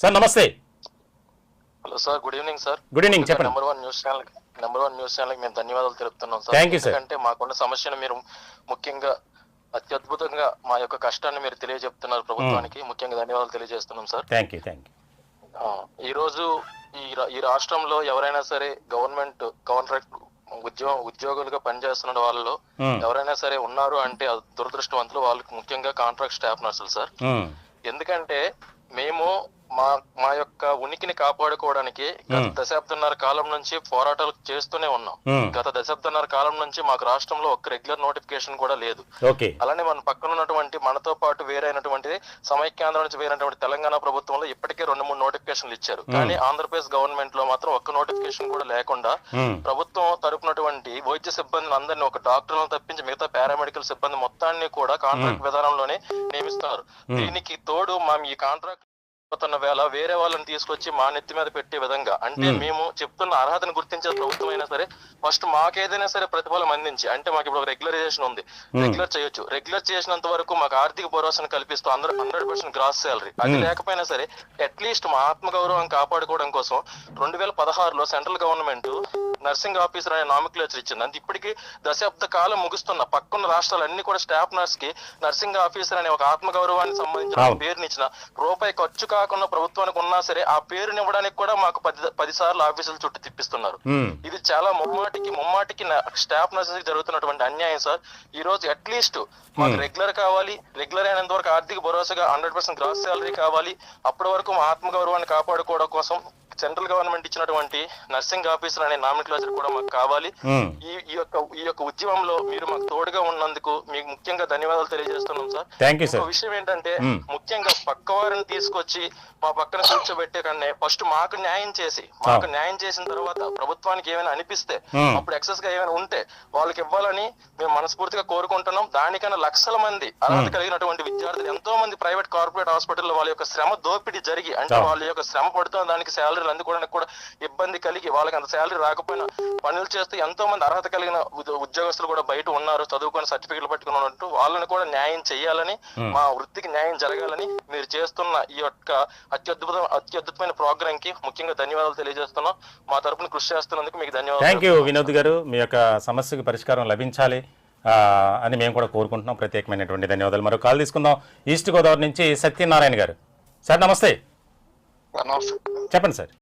Sir నమస్తే. Hello sir good evening sir. Good evening చెప్పండి. Number one news channel number one news channel మేము ధన్యవాదాలు తెలుపుతున్నాం sir. Thank you, sir. ఎందుకంటే మాకున్న సమస్యను మీరు ముఖ్యంగా అత్యద్భుతంగా మా యొక్క కష్టాన్ని మీరు తెలియజెప్తున్నారు ప్రభుత్వానికి. ముఖ్యంగా ధన్యవాదాలు తెలియజేస్తున్నాం sir. Thank you thank you ఈ రోజు ఈ ఈ రాష్ట్రంలో ఎవరైనా సరే గవర్నమెంట్ కాంట్రాక్ట్ ఉద్యోగ ఉద్యోగులుగా పనిచేస్తున్న వాళ్ళలో Hmm. ఎవరైనా సరే ఉన్నారు అంటే దురదృష్టవంతులు. వాళ్ళకి ముఖ్యంగా కాంట్రాక్ట్ స్టాఫ్ నర్సులు సార్. మ్మ్. ఎందుకంటే మేము మా మా యొక్క ఉనికిని కాపాడుకోవడానికి గత. దశాబ్దన్నర కాలం నుంచి పోరాటాలు చేస్తూనే ఉన్నాం. గత దశాబ్దన్నర కాలం నుంచి మాకు రాష్ట్రంలో ఒక్క రెగ్యులర్ నోటిఫికేషన్ కూడా లేదు. అలానే మన పక్కన ఉన్నటువంటి మనతో పాటు వేరైనటువంటి సమైక్యాంధ్ర నుంచి వేరైనటువంటి తెలంగాణ ప్రభుత్వంలో ఇప్పటికే రెండు మూడు నోటిఫికేషన్లు ఇచ్చారు. కానీ ఆంధ్రప్రదేశ్ గవర్నమెంట్లో మాత్రం ఒక్క నోటిఫికేషన్ కూడా లేకుండా. ప్రభుత్వం తరపునటువంటి వైద్య సిబ్బందిని అందరినీ ఒక డాక్టర్లను తప్పించి మిగతా పారామెడికల్ సిబ్బంది మొత్తాన్ని కూడా కాంట్రాక్ట్ విధానంలోనే నియమిస్తున్నారు దీనికి తోడు మా ఈ కాంట్రాక్ట్ పోతున్న వేళ వేరే వాళ్ళని తీసుకొచ్చి మా నెత్తి మీద పెట్టే విధంగా అంటే మేము. చెప్తున్న అర్హతను గుర్తించే ప్రభుత్వం అయినా సరే ఫస్ట్ మాకేదైనా సరే ప్రతిఫలం అందించి అంటే మాకు ఇప్పుడు రెగ్యులరైజేషన్ ఉంది. రెగ్యులర్ చేయొచ్చు. రెగ్యులర్ చేసినంత వరకు మాకు ఆర్థిక భరోసాను కల్పిస్తూ అందరూ హండ్రెడ్ పర్సెంట్ గ్రాస్ శాలరీ. అది లేకపోయినా సరే అట్లీస్ట్ మా ఆత్మగౌరవం కాపాడుకోవడం కోసం రెండు వేల పదహారులో సెంట్రల్ గవర్నమెంట్ నర్సింగ్ ఆఫీసర్ అనే నామిక్లేచర్ ఇచ్చింది. అంటే ఇప్పటికి దశాబ్ద కాలం ముగుస్తున్న పక్కన్న రాష్ట్రాలన్నీ కూడా స్టాఫ్ నర్స్కి నర్సింగ్ ఆఫీసర్ అనే ఒక ఆత్మగౌరవానికి సంబంధించిన. పేరునిచ్చిన రూపాయి ఖర్చు కాకుండా ప్రభుత్వానికి ఉన్నా సరే ఆ పేరుని ఇవ్వడానికి కూడా మాకు పది పది సార్లు ఆఫీసుల చుట్టూ తిప్పిస్తున్నారు. ఇది చాలా ముమ్మాటికి ముమ్మాటికి స్టాఫ్ నర్సెస్ జరుగుతున్నటువంటి అన్యాయం సార్. ఈ రోజు అట్లీస్ట్ మాకు రెగ్యులర్ కావాలి రెగ్యులర్ అయినంత వరకు ఆర్థిక భరోసాగా హండ్రెడ్ పర్సెంట్ గ్రాస్ శాలరీ కావాలి. అప్పటి వరకు మా ఆత్మగౌరవాన్ని కాపాడుకోవడం కోసం సెంట్రల్ గవర్నమెంట్ ఇచ్చినటువంటి నర్సింగ్ ఆఫీసర్ అనే నామిక్లేచర్ కూడా మాకు కావాలి. ఈ ఈ యొక్క ఈ యొక్క ఉద్యమంలో మీరు మాకు తోడుగా ఉన్నందుకు మీకు ముఖ్యంగా ధన్యవాదాలు తెలియజేస్తున్నాం సార్ థ్యాంక్ యూ ఒక విషయం ఏంటంటే. ముఖ్యంగా పక్క వారిని తీసుకొచ్చి మా పక్కన కూర్చోబెట్టే కన్నా ఫస్ట్ మాకు న్యాయం చేసి మాకు న్యాయం చేసిన తర్వాత ప్రభుత్వానికి ఏమైనా అనిపిస్తే. అప్పుడు ఎక్సెస్గా ఏమైనా ఉంటే వాళ్ళకి ఇవ్వాలని మేము మనస్ఫూర్తిగా కోరుకుంటున్నాం దానికన్నా లక్షల మంది అర్హత కలిగినటువంటి విద్యార్థులు ఎంతో మంది ప్రైవేట్ కార్పొరేట్ హాస్పిటల్లో వాళ్ళ యొక్క శ్రమ దోపిడీ జరిగి అంటే. వాళ్ళ యొక్క శ్రమ పడుతున్న దానికి శాలరీలు అందుకోవడానికి కూడా ఇబ్బంది కలిగి వాళ్ళకి అంత శాలరీ రాకపోయినా పనులు చేస్తూ ఎంతో మంది అర్హత కలిగిన ఉద్యో- ఉద్యోగస్తులు కూడా బయట ఉన్నారు చదువుకొని సర్టిఫికెట్లు పట్టుకుని ఉన్నట్టు వాళ్ళని కూడా న్యాయం చేయాలని మా వృత్తికి న్యాయం జరగాలని మీరు చేస్తున్న ఈ యొక్క అత్యద్భుత అత్యద్భుతమైన ప్రోగ్రామ్కి ముఖ్యంగా ధన్యవాదాలు తెలియజేస్తున్నాం. మా తరపున కృషి చేస్తున్నందుకు మీకు థ్యాంక్ ధన్యవాదాలు యూ వినోద్ గారు. మీ యొక్క సమస్యకు పరిష్కారం లభించాలి ఆ, అని మేము కూడా కోరుకుంటున్నాం. ప్రత్యేకమైనటువంటి ధన్యవాదాలు. మరో కాల్ తీసుకుందాం. ఈస్ట్ గోదావరి నుంచి సత్యనారాయణ గారు. సార్ నమస్తే. చెప్పండి సార్.